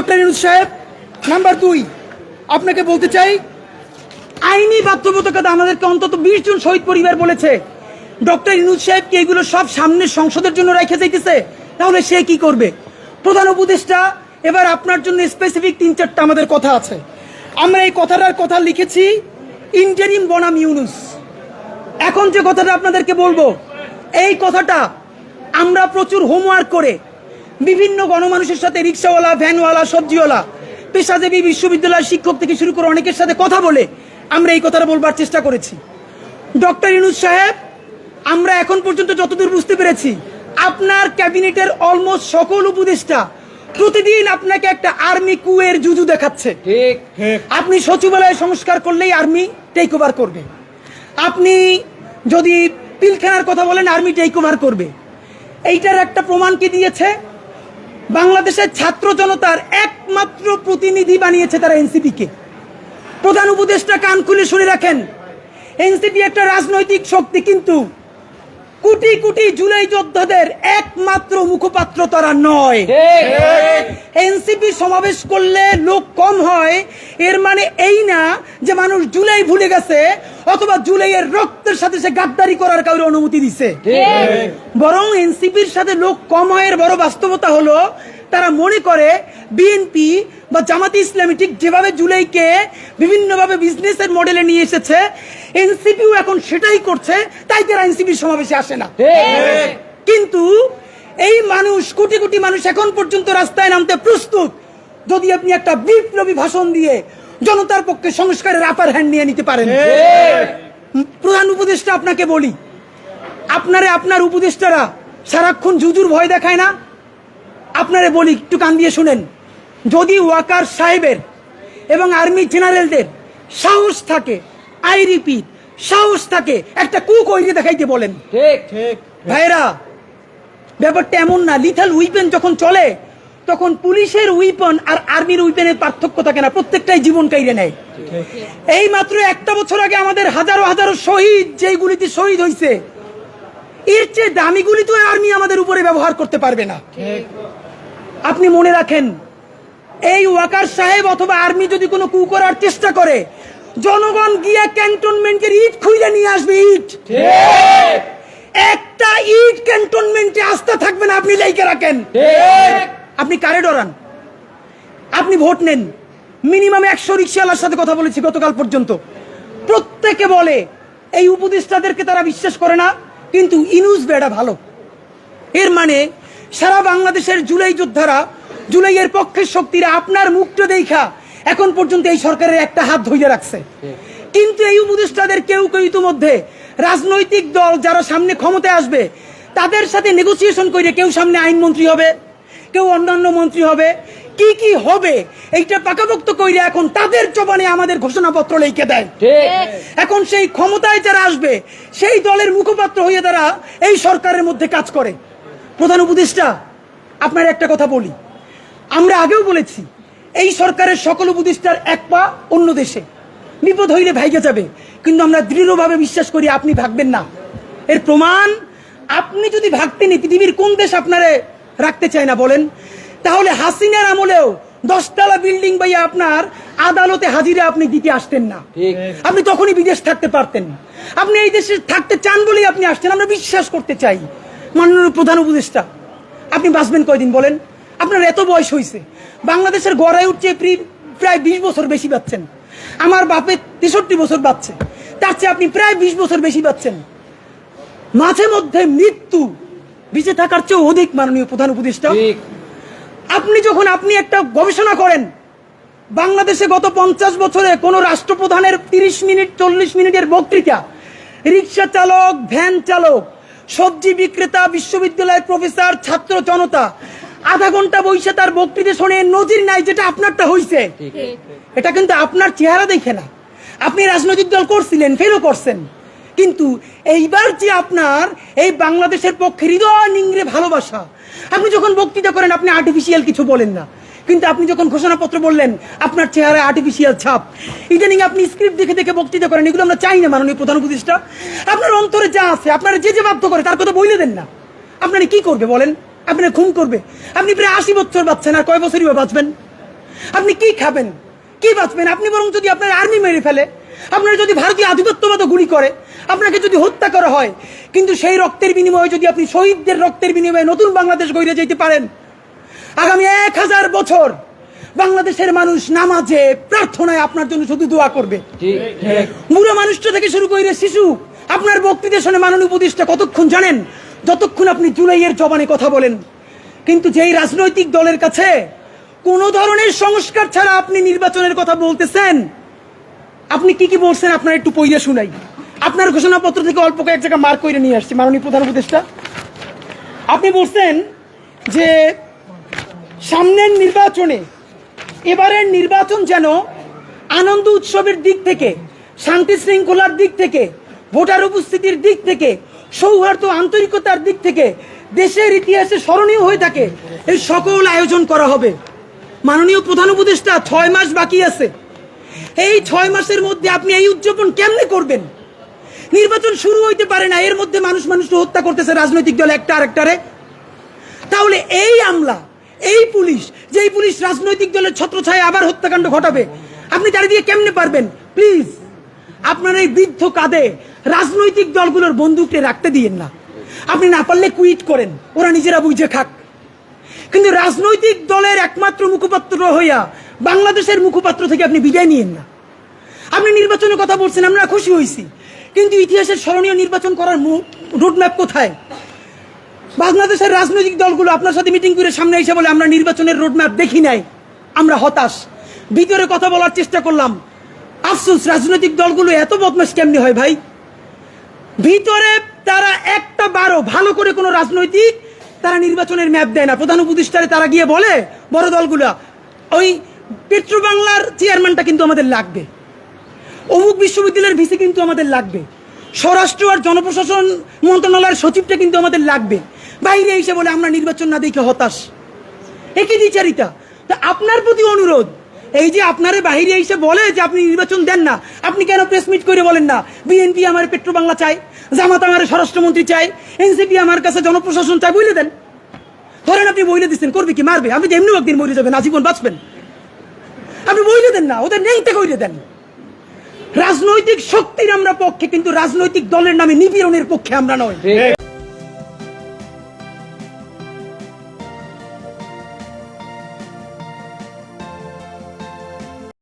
Doctor Yunus সাহেব, number দুই, আপনাকে বলতে চাই, আইনি বাধ্যবাধকতা আমাদেরকে অন্তত বিশ জন শহীদ পরিবার বলেছে। ডক্টর ইনুজ সাহেব কি এগুলো সব সামনে সংসদের জন্য রেখে যাইতেছে? তাহলে সে কি করবে? প্রধান উপদেষ্টা, এবার আপনার জন্য স্পেসিফিক তিন চারটা আমাদের কথা আছে। আমরা এই কথাটার কথা লিখেছি ইন্টারিম বনাম ইউনুস। এখন যে কথাটা আপনাদেরকে বলব, এই কথাটা আমরা প্রচুর হোমওয়ার্ক করে বিভিন্ন গণমানুষের সাথে রিক্সাওয়ালা ভ্যানওয়ালা সবজিওয়ালা পেশাজীবী বিশ্ববিদ্যালয়ের শিক্ষক থেকে শুরু করে অনেকের সাথে কথা বলে আমরা এই কথাটা বলবার চেষ্টা করেছি। ডক্টর ইনুজ সাহেব আমরা এখন পর্যন্ত যতদূর বুঝতে পেরেছি আপনার ক্যাবিনেটের অলমোস্ট সকল উপদেষ্টা প্রতিদিন আপনাকে একটা আর্মি কুয়ের জুজু দেখাচ্ছে। আপনি সচিবালয় সংস্কার করলেই আর্মি টেক ওভার করবে। আপনি যদি পিলখানার কথা বলেন আর্মি টেক ওভার করবে। এইটার একটা প্রমাণ কি দিয়েছে? বাংলাদেশের ছাত্র জনতার একমাত্র প্রতিনিধি বানিয়েছে তারা এনসিপি কে প্রধান উপদেষ্টা কান খুলে শুনে রাখেন, এনসিপি একটা রাজনৈতিক শক্তি, কিন্তু কোটি কোটি জুলাই যোদ্ধাদের একমাত্র মুখপাত্র তারা নয়। এনসিপি সমাবেশ করলে লোক কম হয়। এর মানে এই না যে মানুষ জুলাই ভুলে গেছে অথবা জুলাইয়ের রক্তের সাথে সে গাদ্দারি করার কাউরে অনুমতি দিছে। বরং এনসিপির সাথে লোক কম হয় এর বড় বাস্তবতা হলো তারা মনে করে বিএনপি বা জামাতে ইসলামী ঠিক যেভাবে জুলাইকে বিভিন্নভাবে বিজনেসের মডেলে নিয়ে এসেছে এনসিপিও এখন সেটাই করছে তাই তারা এনসিপির সমাবেশে আসে না। কিন্তু এই মানুষ কোটি কোটি মানুষ এখন পর্যন্ত রাস্তায় নামতে প্রস্তুত। যদি আপনি একটা বিপ্লবী ভাষণ দিয়ে জনতার পক্ষে সংস্কারের আপার হ্যান্ড নিয়ে নিতে পারেন। প্রধান উপদেষ্টা আপনাকে বলি আপনারে আপনার উপদেষ্টারা সারাক্ষণ জুজুর ভয় দেখায় না? আপনারে বলি একটু কান দিয়ে শুনেন। যদি ওয়াকার সাহেবের এবং আর্মি জেনারেলদের সাহস থাকে আই রিপিট সাহস থাকে একটা কুক ওইরে দেখাইতে বলেন। ঠিক। ঠিক। ভাইরা ব্যাপারটা এমন না। লিথাল উইপেন যখন চলে, তখন পুলিশের উইপন আর আর্মির উইপেনের পার্থক্য থাকে না। প্রত্যেকটাই জীবন কাইরে নেয়। এই মাত্র একটা বছর আগে আমাদের হাজারো হাজারো শহীদ, যেই গুলিতে শহীদ হয়েছে এর চেয়ে দামি গুলি তো আর্মি আমাদের উপরে ব্যবহার করতে পারবে না। আপনি মনে রাখেন, এই ওয়াকার সাহেব অথবা আর্মি যদি কোনো কু করার চেষ্টা করে, জনগণ গিয়ে ক্যান্টনমেন্টের ইট খুঁজে নিয়ে আসবে, ইট। একটা ইট ক্যান্টনমেন্টে আস্থা থাকবে না আপনি লাইকে রাখেন। ঠিক। আপনি কারে ডরান? আপনি ভোট নেন। মিনিমাম একশো রিক্সাওয়ালার সাথে কথা বলেছি গতকাল পর্যন্ত। প্রত্যেকে বলে এই উপদেষ্টাদেরকে তারা বিশ্বাস করে না কিন্তু ইনুস বেড়া ভালো। এর মানে সারা বাংলাদেশের জুলাই যোদ্ধারা জুলাইয়ের পক্ষের শক্তিরা আপনার মুখটা দেখা এখন পর্যন্ত এই সরকারের একটা হাত ধইরে রাখছে। কিন্তু এই উপদেষ্টাদের কেউ কেউ ইতিমধ্যে রাজনৈতিক দল যারা সামনে ক্ষমতায় আসবে তাদের সাথে নেগোসিয়েশন করে কেউ সামনে আইনমন্ত্রী হবে কেউ অন্যান্য মন্ত্রী হবে। কি কি হবে এইটা পাকাপোক্ত কইরে এখন তাদের জবানে আমাদের ঘোষণাপত্র লিখে দেয়। এখন সেই ক্ষমতায় যারা আসবে সেই দলের মুখপাত্র হয়ে তারা এই সরকারের মধ্যে কাজ করে। প্রধান উপদেষ্টা আপনার একটা কথা বলি। আমরা আগেও বলেছি এই সরকারের সকল উপদেষ্টার এক পা অন্য দেশে। বিপদ হইলে ভাইগে যাবে। কিন্তু আমরা দৃঢ়ভাবে বিশ্বাস করি আপনি ভাগবেন না। এর প্রমাণ আপনি যদি ভাগতেন পৃথিবীর কোন দেশ আপনারে রাখতে চায় না বলেন? তাহলে হাসিনার আমলেও দশতলা বিল্ডিং বাইয়া আপনার আদালতে হাজিরা আপনি দিতে আসতেন না। আপনি তখনই বিদেশ থাকতে পারতেন। আপনি এই দেশে থাকতে চান বলেই আপনি আসছেন। আমরা বিশ্বাস করতে চাই। মাননীয় প্রধান উপদেষ্টা আপনি বাঁচবেন কয়দিন বলেন? আপনার এত বয়স হয়েছে বাংলাদেশের গড়ায় উঠছে প্রি- প্রায় বিশ বছর বেশি পাচ্ছেন আমার বাপের তেষট্টি বছর বাচ্চে তার চেয়ে আপনি প্রায় বিশ বছর বেশি পাচ্ছেন মাঝে মধ্যে মৃত্যু বেঁচে থাকার চেয়ে অধিক মাননীয় প্রধান উপদেষ্টা। আপনি যখন আপনি একটা গবেষণা করেন বাংলাদেশে গত পঞ্চাশ বছরে কোন রাষ্ট্রপ্রধানের তিরিশ মিনিট চল্লিশ মিনিটের বক্তৃতা রিক্সা চালক ভ্যান চালক সবজি বিক্রেতা বিশ্ববিদ্যালয়ের প্রফেসর ছাত্র জনতা আধা ঘণ্টা বইসে তার বক্তৃতা শুনে নজির নাই যেটা আপনারটা হইছে। এটা কিন্তু আপনার চেহারা দেখে না। আপনি রাজনৈতিক দল করছিলেন ফেরও করছেন। কিন্তু এইবার যে আপনার এই বাংলাদেশের পক্ষে হৃদয় নিংড়ে ভালোবাসা আপনি যখন বক্তৃতা করেন আপনি আর্টিফিশিয়াল কিছু বলেন না। কিন্তু আপনি যখন ঘোষণাপত্র বললেন আপনার চেহারায় আর্টিফিশিয়াল ছাপ। ইদানিং আপনি স্ক্রিপ্ট দেখে দেখে বক্তৃতা করেন এগুলো আমরা চাই না মাননীয় প্রধান উপদেষ্টা। আপনার অন্তরে যা আছে আপনার যে যে বাধ্য করে তার কথা বইলে দেন না। আপনারা কি করবে বলেন? আপনার খুন করবে। আপনি প্রায় আশি বছর বাঁচছেন আর কয় বছরই বাঁচবেন? আপনি কি খাবেন? কি বাঁচবেন? আপনি বরং যদি আপনার আর্মি মেরে ফেলে আপনার যদি ভারতীয় আধিপত্যবাদ গুলি করে আপনাকে যদি হত্যা করা হয় কিন্তু সেই রক্তের বিনিময়ে যদি আপনি শহীদদের রক্তের বিনিময়ে নতুন বাংলাদেশ গড়ে যেতে পারেন আগামী এক হাজার বছর বাংলাদেশের মানুষ নামাজে প্রার্থনায় আপনার জন্য শুধু দোয়া করবে। বুড়ো মানুষটা থেকে শুরু করে শিশু আপনার বক্তৃতা শুনে মাননীয় উপদেষ্টা কতক্ষণ জানেন? যতক্ষণ আপনি জুলাইয়ের জবানে কথা বলেন, কিন্তু যেই রাজনৈতিক দলের কাছে কোনো ধরনের সংস্কার ছাড়া আপনি নির্বাচনের কথা বলতেছেন, আপনি কি কি বলছেন আপনার একটু পইয়া শুনাই। আপনার ঘোষণাপত্র থেকে অল্প কয়েক জায়গা মার্ক করে নিয়ে আসছি, মাননীয় প্রধান উপদেষ্টা। আপনি বলছেন যে সামনের নির্বাচনে এবারের নির্বাচন যেন আনন্দ উৎসবের দিক থেকে, শান্তি শৃঙ্খলার দিক থেকে, ভোটার উপস্থিতির দিক থেকে সৌহার্দ্য আন্তরিকতার দিক থেকে দেশের ইতিহাসে স্মরণীয় হয়ে থাকে। এই সকল আয়োজন করা হবে। মাননীয় প্রধান উপদেষ্টা, ছয় মাস বাকি আছে। এই ছয় মাসের মধ্যে আপনি এই উদযাপন কেমনে করবেন? নির্বাচন শুরু হইতে পারে না, এর মধ্যে মানুষ মানুষকে হত্যা করতেছে, রাজনৈতিক দল একটা আরেকটারে। তাহলে এই আমলা, এই পুলিশ, যেই পুলিশ রাজনৈতিক দলের ছত্রছায়া আবার হত্যাকাণ্ড ঘটাবে, আপনি তার দিয়ে কেমনে পারবেন? প্লিজ আপনার এই বৃদ্ধ কাঁধে রাজনৈতিক দলগুলোর বন্দুককে রাখতে দিয়েন না। আপনি না পারলে কুইট করেন। ওরা নিজেরা বুঝে খাক। কিন্তু রাজনৈতিক দলের একমাত্র মুখপাত্র হইয়া বাংলাদেশের মুখপাত্র থেকে আপনি বিদায় নিয়েন না। আপনি নির্বাচনের কথা বলছেন, আমরা খুশি হয়েছি কিন্তু ইতিহাসের স্মরণীয় নির্বাচন করার রোডম্যাপ কোথায়? বাংলাদেশের রাজনৈতিক দলগুলো আপনার সাথে মিটিং করে সামনে এসে বলে, আমরা নির্বাচনের রোডম্যাপ দেখি নাই। আমরা হতাশ। ভিতরে কথা বলার চেষ্টা করলাম। আফসোস, রাজনৈতিক দলগুলো এত বদমাস কেমনি হয় ভাই? ভিতরে তারা একটা বারো ভালো করে কোনো রাজনৈতিক তারা নির্বাচনের ম্যাপ দেয় না। প্রধান উপদেষ্টারে তারা গিয়ে বলে, বড় দলগুলো, ওই পেট্রো বাংলার চেয়ারম্যানটা কিন্তু আমাদের লাগবে। অমুক বিশ্ববিদ্যালয়ের ভিসি কিন্তু আমাদের লাগবে। স্বরাষ্ট্র আর জনপ্রশাসন মন্ত্রণালয়ের সচিবটা কিন্তু আমাদের লাগবে। বাইরে এসে বলে, আমরা নির্বাচন না দেখে হতাশ। একই দ্বিচারিতা। তা আপনার প্রতি অনুরোধ এই যে আপনারে বাহিরে এসে বলে যে আপনি নির্বাচন দেন না, আপনি কেন প্রেস মিট করে বলেন না? বিএনপি আমার পেট্রো বাংলা চাই জামাত আমার স্বরাষ্ট্রমন্ত্রী চাই এনসিপি আমার কাছে জনপ্রশাসন চাই বলে দেন। ধরেন আপনি বইলে দিচ্ছেন করবে কি, মারবে? আপনি এমনি একদিন মরে যাবেন, আজীবন বাঁচবেন। আপনি বইলে দেন না, ওদের নেইতে কইলে দেন। রাজনৈতিক শক্তির আমরা পক্ষে, কিন্তু রাজনৈতিক দলের নামে নিপীড়নের পক্ষে আমরা নয়।